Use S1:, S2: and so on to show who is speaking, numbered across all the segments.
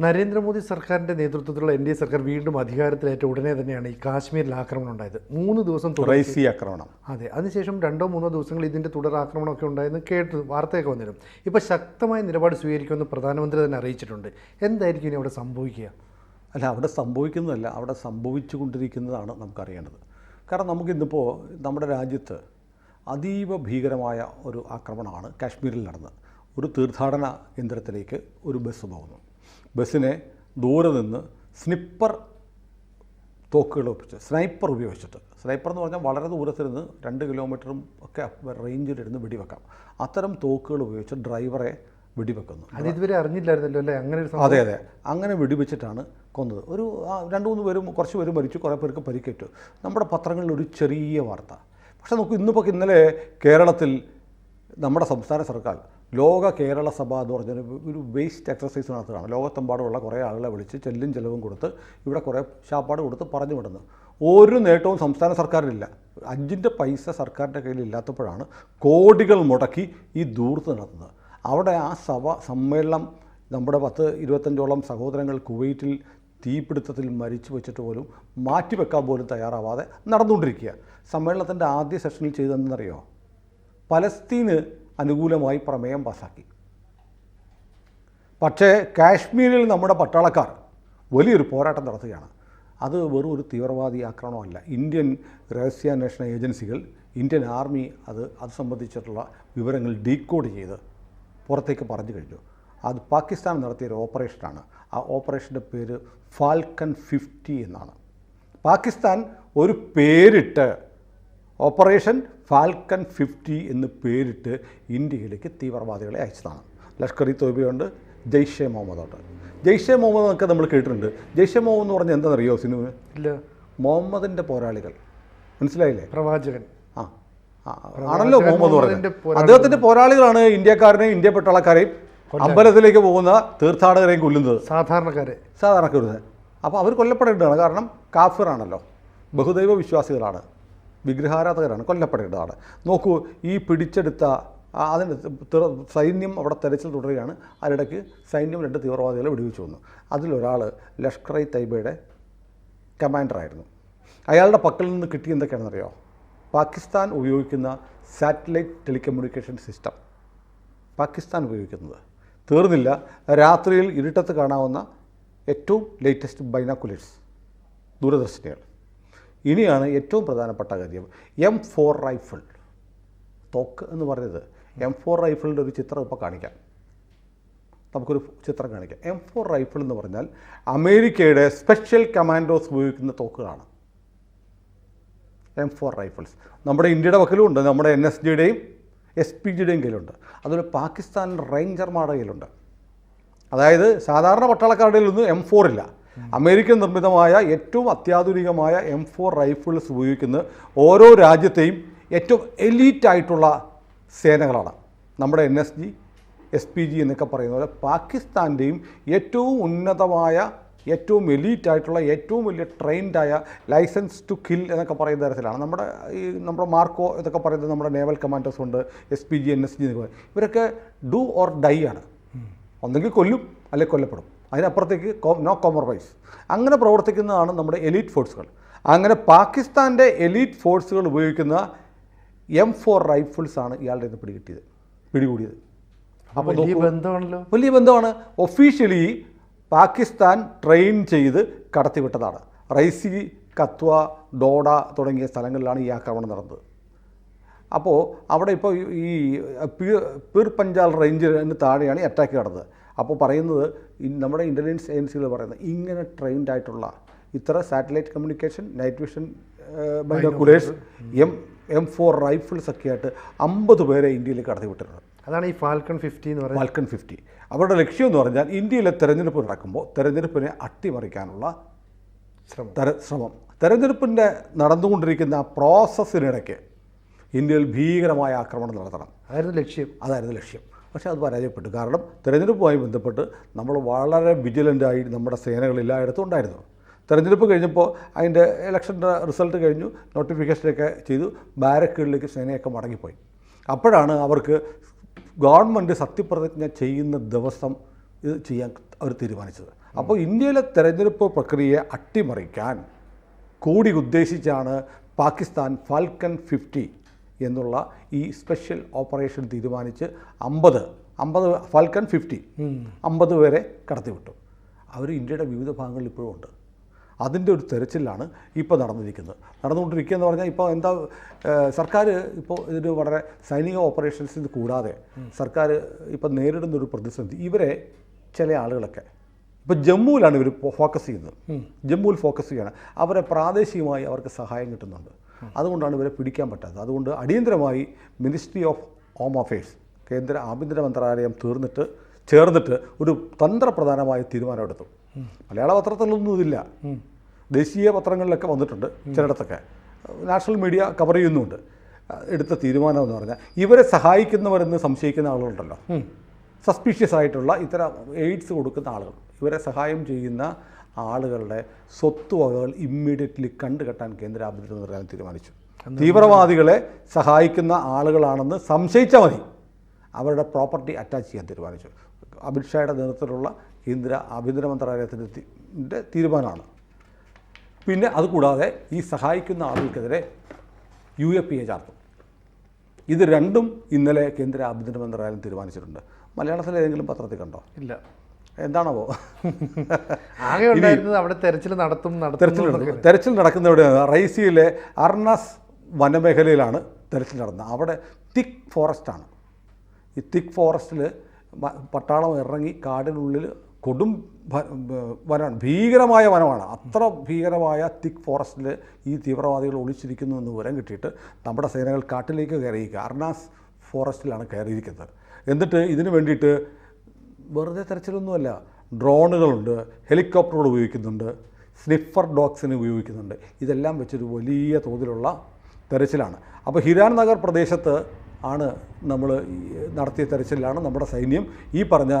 S1: നരേന്ദ്രമോദി സർക്കാരിന്റെ നേതൃത്വത്തിലുള്ള N D A സർക്കാർ വീണ്ടും അധികാരത്തിലേറ്റ ഉടനെ തന്നെയാണ് ഈ കാശ്മീരിൽ ആക്രമണം ഉണ്ടായത്. മൂന്ന് ദിവസം തുടർച്ച-
S2: ആക്രമണം.
S1: അതെ അതിനുശേഷം രണ്ടോ മൂന്നോ ദിവസങ്ങൾ ഇതിന്റെ തുടർ ആക്രമണമൊക്കെ ഉണ്ടായെന്ന് കേട്ട് വാർത്തയൊക്കെ വന്നിരുന്നു. ഇപ്പോൾ ശക്തമായ നിലപാട് സ്വീകരിക്കുമെന്ന് പ്രധാനമന്ത്രി തന്നെ അറിയിച്ചിട്ടുണ്ട്. എന്തായിരിക്കും ഇനി അവിടെ സംഭവിക്കുക?
S2: അല്ല അവിടെ സംഭവിക്കുന്നതല്ല അവിടെ സംഭവിച്ചു കൊണ്ടിരിക്കുന്നതാണ് നമുക്കറിയേണ്ടത്. കാരണം നമുക്കിന്നിപ്പോൾ നമ്മുടെ രാജ്യത്ത് അതീവ ഭീകരമായ ഒരു ആക്രമണമാണ് കാശ്മീരിൽ നടന്നത്. ഒരു തീർത്ഥാടന കേന്ദ്രത്തിലേക്ക് ഒരു ബസ് പോകുന്നു. ബസ്സിനെ ദൂരെ നിന്ന് സ്നിപ്പർ തോക്കുകൾ ഒപ്പിച്ച് സ്നൈപ്പർ ഉപയോഗിച്ചിട്ട്. സ്നൈപ്പർ എന്ന് പറഞ്ഞാൽ വളരെ ദൂരത്തിൽ നിന്ന് രണ്ട് കിലോമീറ്ററും ഒക്കെ റേഞ്ചിലിരുന്ന് വെടിവെക്കാം. അത്തരം തോക്കുകൾ ഉപയോഗിച്ച് ഡ്രൈവറെ വെടിവെക്കുന്നു.
S1: അത് ഇതുവരെ അറിഞ്ഞില്ലായിരുന്നല്ലോ അല്ലേ? അങ്ങനെ ഒരു
S2: അതെ അതെ. അങ്ങനെ വെടിവെച്ചിട്ടാണ് കൊന്നത്. ഒരു രണ്ട് മൂന്ന് പേരും കുറച്ച് പേര് മരിച്ചു കുറേ പേർക്ക് പരിക്കേറ്റു. നമ്മുടെ പത്രങ്ങളിൽ ഒരു ചെറിയ വാർത്ത. പക്ഷേ നമുക്ക് ഇന്നിപ്പോൾ ഇന്നലെ കേരളത്തിൽ നമ്മുടെ സംസ്ഥാന സർക്കാർ ലോക കേരള സഭ എന്ന് പറഞ്ഞാൽ ഒരു വേസ്റ്റ് എക്സസൈസ് നടത്തുകയാണ്. ലോകത്തെമ്പാടുമുള്ള കുറേ ആളുകളെ വിളിച്ച് ചെല്ലും ചെലവും കൊടുത്ത് ഇവിടെ കുറേ ശാപ്പാട് കൊടുത്ത് പറഞ്ഞു വിടുന്നു. ഒരു നേട്ടവും സംസ്ഥാന സർക്കാരിനില്ല. അഞ്ചിന്റെ പൈസ സർക്കാരിന്റെ കയ്യിൽ ഇല്ലാത്തപ്പോഴാണ് കോടികൾ മുടക്കി ഈ ദൂർത്ത് നടത്തുന്നത്. അവിടെ ആ സഭ സമ്മേളനം നമ്മുടെ പത്ത് ഇരുപത്തഞ്ചോളം സഹോദരങ്ങൾ കുവൈറ്റിൽ തീപിടുത്തത്തിൽ മരിച്ചു വെച്ചിട്ട് പോലും മാറ്റിവെക്കാൻ പോലും തയ്യാറാവാതെ നടന്നുകൊണ്ടിരിക്കുക. സമ്മേളനത്തിന്റെ ആദ്യ സെഷനിൽ ചെയ്തതെന്നറിയോ? പലസ്തീന് അനുകൂലമായി പ്രമേയം പാസാക്കി. പക്ഷേ കാശ്മീരിൽ നമ്മുടെ പട്ടാളക്കാർ വലിയൊരു പോരാട്ടം നടത്തുകയാണ്. അത് വെറും ഒരു തീവ്രവാദി ആക്രമണമല്ല. ഇന്ത്യൻ രഹസ്യാന്വേഷണ ഏജൻസികൾ ഇന്ത്യൻ ആർമി അത് അത് സംബന്ധിച്ചിട്ടുള്ള വിവരങ്ങൾ ഡീകോഡ് ചെയ്ത് പുറത്തേക്ക് പറഞ്ഞു കഴിഞ്ഞു. അത് പാകിസ്ഥാൻ നടത്തിയൊരു ഓപ്പറേഷനാണ്. ആ ഓപ്പറേഷന്റെ പേര് ഫാൽക്കൺ ഫിഫ്റ്റി എന്നാണ്. പാകിസ്ഥാൻ ഒരു പേരിട്ട് ഓപ്പറേഷൻ ഫാൽക്കൺ ഫിഫ്റ്റി എന്ന് പേരിട്ട് ഇന്ത്യയിലേക്ക് തീവ്രവാദികളെ അയച്ചതാണ്. ലഷ്കർ ഇ തോബിയുണ്ട് ജയ്ഷെ മുഹമ്മദോട്ട് ജയ്ഷെ മുഹമ്മദ് എന്നൊക്കെ നമ്മൾ കേട്ടിട്ടുണ്ട്. ജയ്ഷെ മുഹമ്മദ് എന്ന് പറഞ്ഞാൽ എന്താണെന്നറിയോ സിനിമ?
S1: ഇല്ല.
S2: മുഹമ്മദിന്റെ പോരാളികൾ. മനസ്സിലായില്ലേ?
S1: പ്രവാചകൻ.
S2: ആ ആണല്ലോ മുഹമ്മദ്
S1: പോരാളികൾ.
S2: അദ്ദേഹത്തിന്റെ പോരാളികളാണ്. ഇന്ത്യക്കാരനെയും ഇന്ത്യ പെട്ടാളക്കാരെയും അമ്പലത്തിലേക്ക് പോകുന്ന തീർത്ഥാടകരെയും കൊല്ലുന്നത്.
S1: സാധാരണക്കാരെ.
S2: സാധാരണക്കാരുത് അപ്പോൾ അവർ കൊല്ലപ്പെടേണ്ടതാണ്. കാരണം കാഫിറാണല്ലോ. ബഹുദൈവ വിശ്വാസികളാണ്. വിഗ്രഹാരാധകരാണ് കൊല്ലപ്പെടേണ്ടതാണ്. നോക്കൂ ഈ പിടിച്ചെടുത്ത അതിന് സൈന്യം അവിടെ തെരച്ചിൽ തുടരുകയാണ്. അതിനിടയ്ക്ക് സൈന്യം രണ്ട് തീവ്രവാദികളെ വെടിവെച്ച് വന്നു. അതിലൊരാൾ ലഷ്കർ ഇ തൈബയുടെ കമാൻഡറായിരുന്നു. അയാളുടെ പക്കൽ നിന്ന് കിട്ടി എന്തൊക്കെയാണെന്നറിയോ? പാകിസ്ഥാൻ ഉപയോഗിക്കുന്ന സാറ്റലൈറ്റ് ടെലികമ്മ്യൂണിക്കേഷൻ സിസ്റ്റം. പാകിസ്ഥാൻ ഉപയോഗിക്കുന്നത്. തീർന്നില്ല. രാത്രിയിൽ ഇരുട്ടത്ത് കാണാവുന്ന ഏറ്റവും ലേറ്റസ്റ്റ് ബൈനാക്കുലേഴ്സ് ദൂരദർശിനികൾ. ഇനിയാണ് ഏറ്റവും പ്രധാനപ്പെട്ട കാര്യം എം ഫോർ റൈഫിൾ തോക്ക് എന്ന് പറയുന്നത് എം ഫോർ റൈഫിളിന്റെ ഒരു ചിത്രം ഇപ്പോൾ കാണിക്കാം. നമുക്കൊരു ചിത്രം കാണിക്കാം. എം ഫോർ റൈഫിൾ എന്ന് പറഞ്ഞാൽ അമേരിക്കയുടെ സ്പെഷ്യൽ കമാൻഡോസ് ഉപയോഗിക്കുന്ന തോക്കുകളാണ്. എം ഫോർ റൈഫിൾസ് നമ്മുടെ ഇന്ത്യയുടെ പക്കലും ഉണ്ട് നമ്മുടെ എൻ എസ് ജിയുടെയും എസ് പി ജിയുടെയും കയ്യിലുണ്ട്. അതുപോലെ പാകിസ്ഥാൻ റേഞ്ചർമാരുടെ കയ്യിലുണ്ട്. അതായത് സാധാരണ പട്ടാളക്കാരുടെ കയ്യിലൊന്നും എം ഫോർ ഇല്ല. അമേരിക്കൻ നിർമ്മിതമായ ഏറ്റവും അത്യാധുനികമായ എം ഫോർ റൈഫിൾസ് ഉപയോഗിക്കുന്ന ഓരോ രാജ്യത്തെയും ഏറ്റവും എലീറ്റായിട്ടുള്ള സേനകളാണ്. നമ്മുടെ N S G S P G എന്നൊക്കെ പറയുന്ന പോലെ പാകിസ്ഥാന്റെയും ഏറ്റവും ഉന്നതമായ ഏറ്റവും എലീറ്റ് ആയിട്ടുള്ള ഏറ്റവും വലിയ ട്രെയിൻഡായ ലൈസൻസ് ടു കിൽ എന്നൊക്കെ പറയുന്ന തരത്തിലാണ്. നമ്മുടെ ഈ നമ്മുടെ മാർക്കോ എന്നൊക്കെ പറയുന്നത് നമ്മുടെ നേവൽ കമാൻഡേഴ്സ് ഉണ്ട് S P G N S G എന്നൊക്കെ ഇവരൊക്കെ ഡു ഓർ ഡൈ ആണ്. ഒന്നെങ്കിൽ കൊല്ലും അല്ലെങ്കിൽ കൊല്ലപ്പെടും. അതിനപ്പുറത്തേക്ക് നോ കോംപ്രമൈസ് അങ്ങനെ പ്രവർത്തിക്കുന്നതാണ് നമ്മുടെ എലീറ്റ് ഫോഴ്സുകൾ അങ്ങനെ പാകിസ്ഥാന്റെ എലീറ്റ് ഫോഴ്സുകൾ ഉപയോഗിക്കുന്ന എം ഫോർ റൈഫിൾസ് ആണ് ഇയാളുടെ നിന്ന് പിടികിട്ടിയത് പിടികൂടിയത്. അപ്പോൾ
S1: വലിയ ബന്ധമാണല്ലോ.
S2: വലിയ ബന്ധമാണ്. ഒഫീഷ്യലി പാകിസ്ഥാൻ ട്രെയിൻ ചെയ്ത് കടത്തിവിട്ടതാണ്. റൈസി കത്വ ഡോഡ തുടങ്ങിയ സ്ഥലങ്ങളിലാണ് ഈ ആക്രമണം നടന്നത്. അപ്പോൾ അവിടെ ഇപ്പോൾ ഈ പീർ പീർ പഞ്ചാൽ റേഞ്ചിന് താഴെയാണ് ഈ അറ്റാക്ക് നടന്നത്. അപ്പോൾ പറയുന്നത് നമ്മുടെ ഇന്റലിജൻസ് ഏജൻസികൾ പറയുന്നത് ഇങ്ങനെ ട്രെയിൻഡ് ആയിട്ടുള്ള ഇത്ര satellite communication night vision binoculars M M four rifles ഒക്കെ ആയിട്ട് അമ്പത് പേരെ ഇന്ത്യയിലേക്ക് കടത്തിവിട്ടിട്ടുണ്ട്.
S1: അതാണ് ഈ ഫാൽക്കൺ ഫിഫ്റ്റി എന്ന് പറയുന്നത്.
S2: Falcon fifty. അവരുടെ ലക്ഷ്യം എന്ന് പറഞ്ഞാൽ ഇന്ത്യയിലെ തെരഞ്ഞെടുപ്പ് നടക്കുമ്പോൾ തെരഞ്ഞെടുപ്പിനെ അട്ടിമറിക്കാനുള്ള
S1: ശ്രമം.
S2: ശ്രമം. തെരഞ്ഞെടുപ്പിന്റെ നടന്നുകൊണ്ടിരിക്കുന്ന പ്രോസസ്സിനിടയ്ക്ക് ഇന്ത്യയിൽ ഭീകരമായ ആക്രമണം നടത്തണം.
S1: അതായിരുന്നു ലക്ഷ്യം.
S2: അതായിരുന്നു ലക്ഷ്യം. പക്ഷേ അത് പരാജയപ്പെട്ടു. കാരണം തെരഞ്ഞെടുപ്പുമായി ബന്ധപ്പെട്ട് നമ്മൾ വളരെ വിജിലന്റായി നമ്മുടെ സേനകൾ എല്ലായിടത്തും ഉണ്ടായിരുന്നു. തെരഞ്ഞെടുപ്പ് കഴിഞ്ഞപ്പോൾ അതിന്റെ ഇലക്ഷന്റെ റിസൾട്ട് കഴിഞ്ഞു നോട്ടിഫിക്കേഷനൊക്കെ ചെയ്തു ബാരക്കുകളിലേക്ക് സേനയൊക്കെ മടങ്ങിപ്പോയി. അപ്പോഴാണ് അവർക്ക് ഗവൺമെന്റ് സത്യപ്രതിജ്ഞ ചെയ്യുന്ന ദിവസം ഇത് ചെയ്യാൻ അവർ തീരുമാനിച്ചത്. അപ്പോൾ ഇന്ത്യയിലെ തെരഞ്ഞെടുപ്പ് പ്രക്രിയയെ അട്ടിമറിക്കാൻ കൂടി ഉദ്ദേശിച്ചാണ് പാകിസ്ഥാൻ ഫാൽക്കൺ ഫിഫ്റ്റി എന്നുള്ള ഈ സ്പെഷ്യൽ ഓപ്പറേഷൻ തീരുമാനിച്ച് അമ്പത് അമ്പത് ഫാൽക്കൺ ഫിഫ്റ്റി അമ്പത് പേരെ കടത്തിവിട്ടു. അവർ ഇന്ത്യയുടെ വിവിധ ഭാഗങ്ങളിൽ ഇപ്പോഴും ഉണ്ട്. അതിന്റെ ഒരു തെരച്ചിലാണ് ഇപ്പോൾ നടന്നിരിക്കുന്നത്. നടന്നുകൊണ്ടിരിക്കുക എന്ന് പറഞ്ഞാൽ ഇപ്പോൾ എന്താ സർക്കാർ ഇപ്പോൾ ഇതിന് വളരെ സൈനിക ഓപ്പറേഷൻസിൽ കൂടാതെ സർക്കാർ ഇപ്പോൾ നേരിടുന്ന ഒരു പ്രതിസന്ധി. ഇവരെ ചില ആളുകളൊക്കെ ഇപ്പോൾ ജമ്മുവിലാണ് ഇവർ ഫോക്കസ് ചെയ്യുന്നത്. ജമ്മുവിൽ ഫോക്കസ് ചെയ്യുകയാണ്. അവരെ പ്രാദേശികമായി അവർക്ക് സഹായം കിട്ടുന്നുണ്ട്. അതുകൊണ്ടാണ് ഇവരെ പിടിക്കാൻ പറ്റാത്തത്. അതുകൊണ്ട് അടിയന്തരമായി മിനിസ്ട്രി ഓഫ് ഹോം അഫയേഴ്സ് കേന്ദ്ര ആഭ്യന്തര മന്ത്രാലയം തീർന്നിട്ട് ചേർന്നിട്ട് ഒരു തന്ത്രപ്രധാനമായ തീരുമാനമെടുത്തു മലയാള പത്രത്തിലൊന്നും ഇതില്ല. ദേശീയ പത്രങ്ങളിലൊക്കെ വന്നിട്ടുണ്ട് ചിലയിടത്തൊക്കെ. നാഷണൽ മീഡിയ കവർ ചെയ്യുന്നുണ്ട്. എടുത്ത തീരുമാനം എന്ന് പറഞ്ഞാൽ ഇവരെ സഹായിക്കുന്നവരെന്ന് സംശയിക്കുന്ന ആളുകളുണ്ടല്ലോ. സസ്പീഷ്യസ് ആയിട്ടുള്ള ഇത്തരം എയ്ഡ്സ് കൊടുക്കുന്ന ആളുകൾ. ഇവരെ സഹായം ചെയ്യുന്ന ആളുകളുടെ സ്വത്തുവകകൾ ഇമ്മീഡിയറ്റ്ലി കണ്ടുകെട്ടാൻ കേന്ദ്ര ആഭ്യന്തര മന്ത്രാലയം തീരുമാനിച്ചു. തീവ്രവാദികളെ സഹായിക്കുന്ന ആളുകളാണെന്ന് സംശയിച്ചാൽ മതി. അവരുടെ പ്രോപ്പർട്ടി അറ്റാച്ച് ചെയ്യാൻ തീരുമാനിച്ചു. അമിത്ഷായുടെ നേതൃത്വത്തിലുള്ള കേന്ദ്ര ആഭ്യന്തര മന്ത്രാലയത്തിന്റെ തീരുമാനമാണ്. പിന്നെ അതുകൂടാതെ ഈ സഹായിക്കുന്ന ആളുകൾക്കെതിരെ യു എ പി എ ചാർത്തും. ഇത് രണ്ടും ഇന്നലെ കേന്ദ്ര ആഭ്യന്തര മന്ത്രാലയം തീരുമാനിച്ചിട്ടുണ്ട്. മലയാളത്തിലെ ഏതെങ്കിലും പത്രത്തിൽ കണ്ടോ?
S1: ഇല്ല.
S2: എന്താണാവോ?
S1: ആകെ ഉണ്ടായിരുന്നത് അവിടെ തെരച്ചിൽ നടത്തും
S2: തെരച്ചിലുണ്ട് തെരച്ചിൽ നടക്കുന്ന എവിടെയാണ് റൈസിയിലെ അർണസ് വനമേഖലയിലാണ് തെരച്ചിൽ നടന്നത്. അവിടെ തിക്ക് ഫോറസ്റ്റാണ് ഈ തിക്ക് ഫോറസ്റ്റിൽ പട്ടാളം ഇറങ്ങി കാടിനുള്ളിൽ കൊടും വനമാണ്. ഭീകരമായ വനമാണ്. അത്ര ഭീകരമായ തിക്ക് ഫോറസ്റ്റിൽ ഈ തീവ്രവാദികൾ ഒളിച്ചിരിക്കുന്നു എന്ന് വിവരം കിട്ടിയിട്ട് നമ്മുടെ സേനകൾ കാട്ടിലേക്ക് കയറിയിരിക്കുക. അർണാസ് ഫോറസ്റ്റിലാണ് കയറിയിരിക്കുന്നത്. എന്നിട്ട് ഇതിനു വേണ്ടിയിട്ട് വെറുതെ തെരച്ചിലൊന്നുമല്ല. ഡ്രോണുകളുണ്ട് ഹെലികോപ്റ്ററുകൾ ഉപയോഗിക്കുന്നുണ്ട് സ്നിഫർ ഡോഗ്സിന് ഉപയോഗിക്കുന്നുണ്ട്. ഇതെല്ലാം വെച്ചൊരു വലിയ തോതിലുള്ള തെരച്ചിലാണ്. അപ്പോൾ ഹിരാൻ നഗർ പ്രദേശത്ത് ആണ് നമ്മൾ നടത്തിയ തെരച്ചിലാണ് നമ്മുടെ സൈന്യം ഈ പറഞ്ഞ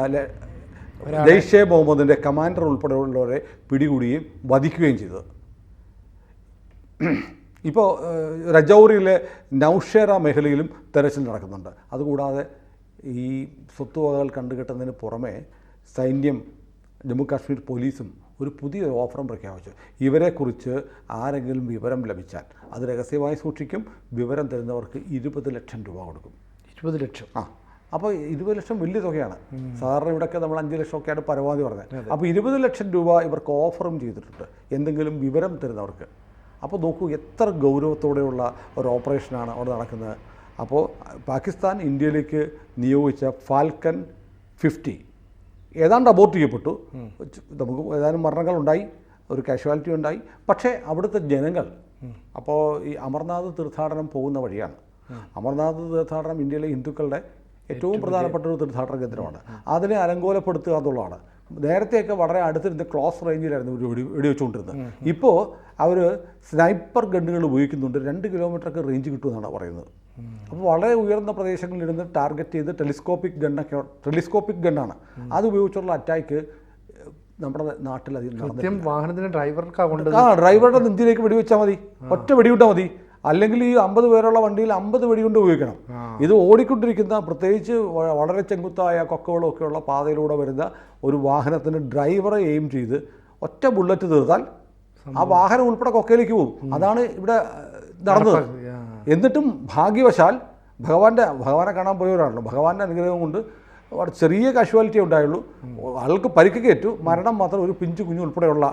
S2: ജയ്ഷെ മുഹമ്മദിന്റെ കമാൻഡർ ഉൾപ്പെടെയുള്ളവരെ പിടികൂടുകയും വധിക്കുകയും ചെയ്തത്. ഇപ്പോൾ രജൗറിയിലെ നൌഷേറ മേഖലയിലും തെരച്ചിൽ നടക്കുന്നുണ്ട്. അതുകൂടാതെ ഈ സ്വത്തുവകകൾ കണ്ടുകെട്ടുന്നതിന് പുറമെ സൈന്യം ജമ്മു കാശ്മീർ പോലീസും ഒരു പുതിയ ഓഫറും പ്രഖ്യാപിച്ചു. ഇവരെക്കുറിച്ച് ആരെങ്കിലും വിവരം ലഭിച്ചാൽ അത് രഹസ്യമായി സൂക്ഷിക്കും. വിവരം തരുന്നവർക്ക് ഇരുപത് ലക്ഷം രൂപ കൊടുക്കും.
S1: ഇരുപത് ലക്ഷം?
S2: ആ. അപ്പോൾ ഇരുപത് ലക്ഷം വലിയ തുകയാണ്. സാധാരണ ഇവിടെയൊക്കെ നമ്മൾ അഞ്ച് ലക്ഷമൊക്കെയാണ് പരമാവധി പറഞ്ഞത്. അപ്പോൾ ഇരുപത് ലക്ഷം രൂപ ഇവർക്ക് ഓഫറും ചെയ്തിട്ടുണ്ട്. എന്തെങ്കിലും വിവരം തരുന്നവർക്ക്. അപ്പോൾ നോക്കൂ എത്ര ഗൗരവത്തോടെയുള്ള ഒരു ഓപ്പറേഷനാണ് അവിടെ നടക്കുന്നത്. അപ്പോൾ പാകിസ്ഥാൻ ഇന്ത്യയിലേക്ക് നിയോഗിച്ച ഫാൽക്കൺ ഫിഫ്റ്റി. ഏതാണ്ട് അബോർട്ട് ചെയ്യപ്പെട്ടു. നമുക്ക് ഏതാനും മരണങ്ങളുണ്ടായി ഒരു കാഷ്വാലിറ്റി ഉണ്ടായി. പക്ഷേ അവിടുത്തെ ജനങ്ങൾ അപ്പോൾ ഈ അമർനാഥ് തീർത്ഥാടനം പോകുന്ന വഴിയാണ്. അമർനാഥ് തീർത്ഥാടനം ഇന്ത്യയിലെ ഹിന്ദുക്കളുടെ ഏറ്റവും പ്രധാനപ്പെട്ട ഒരു തീർത്ഥാടന കേന്ദ്രമാണ്. അതിനെ അലങ്കോലപ്പെടുത്തുക എന്നുള്ളതാണ്. നേരത്തെയൊക്കെ വളരെ അടുത്തിരുന്ന് ക്ലോസ് റേഞ്ചിലായിരുന്നു ഒരു വെടി വെടിവെച്ചുകൊണ്ടിരുന്നത്. ഇപ്പോൾ അവർ സ്നൈപ്പർ ഗണ്ണുകൾ ഉപയോഗിക്കുന്നുണ്ട്. രണ്ട് കിലോമീറ്ററൊക്കെ റേഞ്ച് കിട്ടുമെന്നാണ് പറയുന്നത്. അപ്പോൾ വളരെ ഉയർന്ന പ്രദേശങ്ങളിൽ ഇരുന്ന് ടാർഗറ്റ് ചെയ്ത് ടെലിസ്കോപ്പിക് ഗണ്ണൊക്കെ ടെലിസ്കോപ്പിക് ഗണ്ണാണ് അത് ഉപയോഗിച്ചുള്ള അറ്റാക്ക് നമ്മുടെ നാട്ടിൽ അധികം നിന്നും
S1: കൃത്യം വാഹനത്തിന് ഡ്രൈവർക്കാ
S2: ആ ഡ്രൈവറുടെ നെഞ്ചിലേക്ക് വെടിവെച്ചാൽ മതി. ഒറ്റ വെടിവിട്ടാൽ മതി. അല്ലെങ്കിൽ ഈ അമ്പത് പേരുള്ള വണ്ടിയിൽ അമ്പത് വെടികൊണ്ട് ഉപയോഗിക്കണം. ഇത് ഓടിക്കൊണ്ടിരിക്കുന്ന പ്രത്യേകിച്ച് വളരെ ചെങ്കുത്തായ കൊക്കകളും ഒക്കെയുള്ള പാതയിലൂടെ വരുന്ന ഒരു വാഹനത്തിന് ഡ്രൈവറെ എയിം ചെയ്ത് ഒറ്റ ബുള്ളറ്റ് തീർത്താൽ ആ വാഹനം ഉൾപ്പെടെ കൊക്കയിലേക്ക് പോകും. അതാണ് ഇവിടെ നടന്നത്. എന്നിട്ടും ഭാഗ്യവശാൽ ഭഗവാന്റെ ഭഗവാനെ കാണാൻ പോയവരാണല്ലോ. ഭഗവാന്റെ അനുഗ്രഹം കൊണ്ട് അവിടെ ചെറിയ കാഷ്വാലിറ്റി ഉണ്ടായുള്ളൂ. ആൾക്ക് പരിക്ക് ഏറ്റു മരണം മാത്രം ഒരു പിഞ്ചു കുഞ്ഞു ഉൾപ്പെടെയുള്ള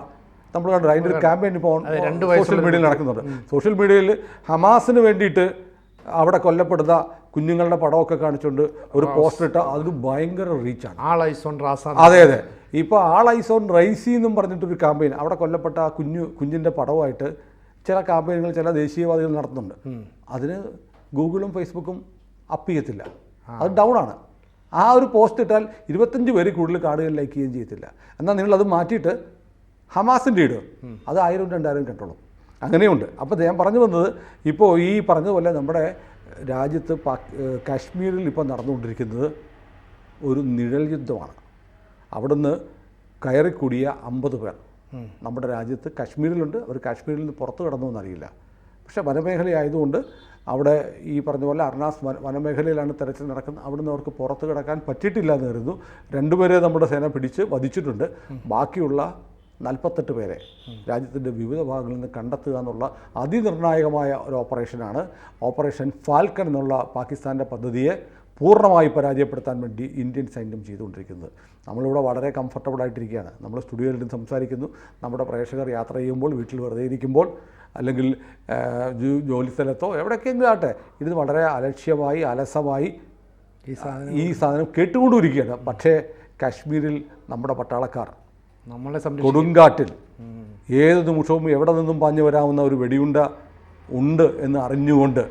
S2: നമ്മൾ കണ്ടു അതിന്റെ ഒരു ക്യാമ്പയിൻ ഇപ്പോൾ
S1: രണ്ട്
S2: സോഷ്യൽ മീഡിയയിൽ നടക്കുന്നുണ്ട്. സോഷ്യൽ മീഡിയയിൽ ഹമാസിന് വേണ്ടിയിട്ട് അവിടെ കൊല്ലപ്പെടുന്ന കുഞ്ഞുങ്ങളുടെ പടമൊക്കെ കാണിച്ചുകൊണ്ട് ഒരു പോസ്റ്റർ ഇട്ട അതൊരു ഭയങ്കര റീച്ചാണ്
S1: ആൾ ഐസോൺ റാസ
S2: അതെ അതെ. ഇപ്പോൾ ആൾ ഐസോൺ റൈസി എന്നും പറഞ്ഞിട്ടൊരു ക്യാമ്പയിൻ അവിടെ കൊല്ലപ്പെട്ട ആ കുഞ്ഞു കുഞ്ഞിന്റെ പടവുമായിട്ട് ചില കാമ്പയിനുകൾ ചില ദേശീയവാദികൾ നടത്തുന്നുണ്ട്. അതിന് ഗൂഗിളും ഫേസ്ബുക്കും അപ്പ് ചെയ്യത്തില്ല. അത് ഡൗൺ ആണ് ആ ഒരു പോസ്റ്റ് ഇട്ടാൽ ഇരുപത്തഞ്ച് പേര് കൂടുതൽ കാർഡുകൾ ലൈക്ക് ചെയ്യുകയും ചെയ്യത്തില്ല. എന്നാൽ നിങ്ങൾ അത് മാറ്റിയിട്ട് ഹമാസിന്റെ ഇടുക. അത് ആയിരം രണ്ടായിരം കെട്ടോളും. അങ്ങനെയുണ്ട്. അപ്പോൾ ഞാൻ പറഞ്ഞു വന്നത് ഇപ്പോൾ ഈ പറഞ്ഞതുപോലെ നമ്മുടെ രാജ്യത്ത് കാശ്മീരിൽ ഇപ്പോൾ നടന്നുകൊണ്ടിരിക്കുന്നത് ഒരു നിഴൽ യുദ്ധമാണ്. അവിടുന്ന് കയറിക്കൂടിയ അമ്പത് പേർ. നമ്മുടെ രാജ്യത്ത് കാശ്മീരിലുണ്ട്. അവർ കാശ്മീരിൽ നിന്ന് പുറത്ത് കടന്നു എന്നറിയില്ല. പക്ഷേ വനമേഖലയായതുകൊണ്ട് അവിടെ ഈ പറഞ്ഞ പോലെ അർണാസ് വന വനമേഖലയിലാണ് തെരച്ചിൽ നടക്കുന്നത്. അവിടുന്ന് അവർക്ക് പുറത്ത് കിടക്കാൻ പറ്റിയിട്ടില്ല എന്ന് കരുതുന്നു. രണ്ടുപേരെ നമ്മുടെ സേന പിടിച്ച് വധിച്ചിട്ടുണ്ട്. ബാക്കിയുള്ള നാൽപ്പത്തെട്ട് പേരെ രാജ്യത്തിന്റെ വിവിധ ഭാഗങ്ങളിൽ നിന്ന് കണ്ടെത്തുക എന്നുള്ള അതിനിർണായകമായ ഒരു ഓപ്പറേഷനാണ് ഓപ്പറേഷൻ ഫാൽക്കൺ എന്നുള്ള പാകിസ്ഥാന്റെ പദ്ധതിയെ പൂർണമായി പരാജയപ്പെടുത്താൻ വേണ്ടി ഇന്ത്യൻ സൈന്യം ചെയ്തുകൊണ്ടിരിക്കുന്നത്. നമ്മളിവിടെ വളരെ കംഫർട്ടബിൾ ആയിട്ടിരിക്കുകയാണ്. നമ്മൾ സ്റ്റുഡിയോയിൽ ഇരുന്ന് സംസാരിക്കുന്നു. നമ്മുടെ പ്രേക്ഷകർ യാത്ര ചെയ്യുമ്പോൾ വീട്ടിൽ വെറുതെ ഇരിക്കുമ്പോൾ അല്ലെങ്കിൽ ആ, ജോലി സ്ഥലത്തോ എവിടെയൊക്കെയെങ്കിലും ആട്ടെ ഇത് വളരെ അലക്ഷ്യമായി അലസമായി
S1: ഈ സാധനം
S2: ഈ സാധനം കേട്ടുകൊണ്ടിരിക്കുകയാണ് പക്ഷേ കാശ്മീരിൽ നമ്മുടെ പട്ടാളക്കാർ
S1: നമ്മളെ
S2: കൊടുങ്കാട്ടിൽ ഏത് നിമിഷവും എവിടെ നിന്നും പാഞ്ഞു വരാവുന്ന ഒരു വെടിയുണ്ട ഉണ്ട് എന്ന് അറിഞ്ഞുകൊണ്ട്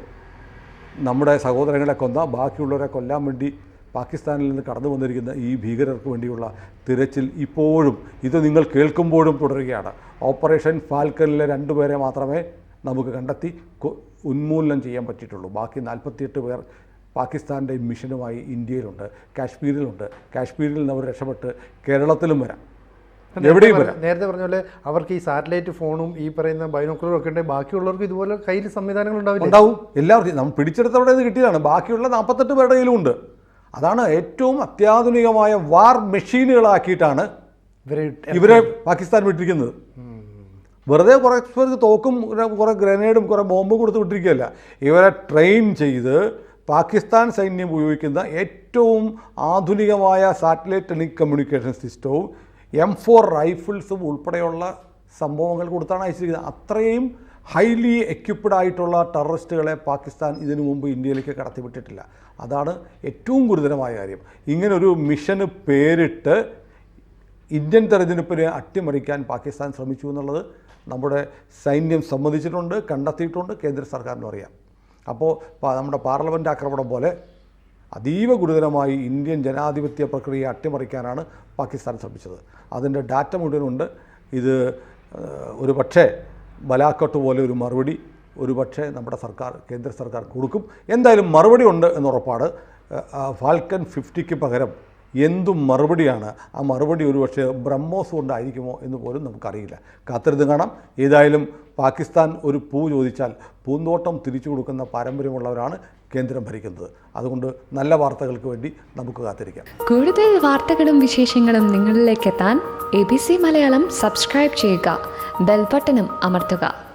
S2: നമ്മുടെ സഹോദരങ്ങളെ കൊന്ന ബാക്കിയുള്ളവരെ കൊല്ലാൻ വേണ്ടി പാകിസ്ഥാനിൽ നിന്ന് കടന്നു വന്നിരിക്കുന്ന ഈ ഭീകരർക്ക് വേണ്ടിയുള്ള തിരച്ചിൽ ഇപ്പോഴും ഇത് നിങ്ങൾ കേൾക്കുമ്പോഴും തുടരുകയാണ്. ഓപ്പറേഷൻ ഫാൽക്കനിലെ രണ്ടുപേരെ മാത്രമേ നമുക്ക് കണ്ടെത്തി ഉന്മൂലനം ചെയ്യാൻ പറ്റിയിട്ടുള്ളൂ. ബാക്കി നാൽപ്പത്തിയെട്ട് പേർ പാകിസ്ഥാന്റെ മിഷനുമായി ഇന്ത്യയിലുണ്ട് കാശ്മീരിലുണ്ട്. കാശ്മീരിൽ നിന്ന് അവർ രക്ഷപ്പെട്ട് കേരളത്തിലും വരാം. എവിടെയും
S1: നേരത്തെ പറഞ്ഞ പോലെ അവർക്ക് ഈ സാറ്റലൈറ്റ് ഫോണും ഈ പറയുന്ന ബൈനോക്കുലറും ഒക്കെ ഉണ്ടെങ്കിൽ ബാക്കിയുള്ളവർക്ക് ഇതുപോലെ കയ്യിൽ സംവിധാനങ്ങൾ ഉണ്ടാവില്ല?
S2: ഉണ്ടാവും. എല്ലാവർക്കും നമ്മൾ പിടിച്ചെടുത്തവിടെ നിന്ന് കിട്ടിയതാണ്. ബാക്കിയുള്ള നാൽപ്പത്തെട്ട് പേരുടെ കയ്യിലും ഉണ്ട് അതാണ് ഏറ്റവും അത്യാധുനികമായ വാർ മെഷീനുകളാക്കിയിട്ടാണ്
S1: ഇവരെ
S2: ഇവരെ പാകിസ്ഥാൻ വിട്ടിരിക്കുന്നത്. വെറുതെ കുറേ പേർക്ക് തോക്കും കുറേ ഗ്രനേഡും കുറേ ബോംബും കൊടുത്ത് വിട്ടിരിക്കുകയല്ല. ഇവരെ ട്രെയിൻ ചെയ്ത് പാകിസ്ഥാൻ സൈന്യം ഉപയോഗിക്കുന്ന ഏറ്റവും ആധുനികമായ സാറ്റലൈറ്റ് ടെലി കമ്മ്യൂണിക്കേഷൻ സിസ്റ്റവും എം ഫോർ റൈഫിൾസും ഉൾപ്പെടെയുള്ള സംഭവങ്ങൾ കൊടുത്താണ് അയച്ചിരിക്കുന്നത്. അത്രയും ഹൈലി എക്യുപ്ഡ് ആയിട്ടുള്ള ടെററിസ്റ്റുകളെ പാകിസ്ഥാൻ ഇതിനു മുമ്പ് ഇന്ത്യയിലേക്ക് കടത്തിവിട്ടിട്ടില്ല. അതാണ് ഏറ്റവും ഗുരുതരമായ കാര്യം. ഇങ്ങനൊരു മിഷന് പേരിട്ട് ഇന്ത്യൻ തെരഞ്ഞെടുപ്പിനെ അട്ടിമറിക്കാൻ പാകിസ്ഥാൻ ശ്രമിച്ചു എന്നുള്ളത് നമ്മുടെ സൈന്യം സമ്മതിച്ചിട്ടുണ്ട് കണ്ടെത്തിയിട്ടുണ്ട് കേന്ദ്ര സർക്കാരിനും അറിയാം. അപ്പോൾ നമ്മുടെ പാർലമെന്റ് ആക്രമണം പോലെ അതീവ ഗുരുതരമായി ഇന്ത്യൻ ജനാധിപത്യ പ്രക്രിയയെ അട്ടിമറിക്കാനാണ് പാകിസ്ഥാൻ ശ്രമിച്ചത്. അതിന്റെ ഡാറ്റ മുഴുവനുണ്ട്. ഇത് ഒരു പക്ഷേ ബലാക്കട്ട് പോലെ ഒരു മറുപടി ഒരു പക്ഷേ നമ്മുടെ സർക്കാർ കേന്ദ്ര സർക്കാർ കൊടുക്കും. എന്തായാലും മറുപടി ഉണ്ട് എന്നുറപ്പാണ്. ഫാൽക്കൺ ഫിഫ്റ്റിക്ക് പകരം എന്തും മറുപടിയാണ്. ആ മറുപടി ഒരുപക്ഷെ ബ്രഹ്മോസ് കൊണ്ടായിരിക്കുമോ എന്ന് പോലും നമുക്കറിയില്ല. കാത്തിരുന്ന് കാണാം. ഏതായാലും പാകിസ്ഥാൻ ഒരു പൂ ചോദിച്ചാൽ പൂന്തോട്ടം തിരിച്ചു കൊടുക്കുന്ന പാരമ്പര്യമുള്ളവരാണ് കേന്ദ്രം ഭരിക്കുന്നത്. അതുകൊണ്ട് നല്ല വാർത്തകൾക്ക് വേണ്ടി നമുക്ക് കാത്തിരിക്കാം.
S3: കൂടുതൽ വാർത്തകളും വിശേഷങ്ങളും നിങ്ങളിലേക്ക് എത്താൻ A B C Malayalam subscribe ചെയ്യുക. ബെൽബട്ടനും അമർത്തുക.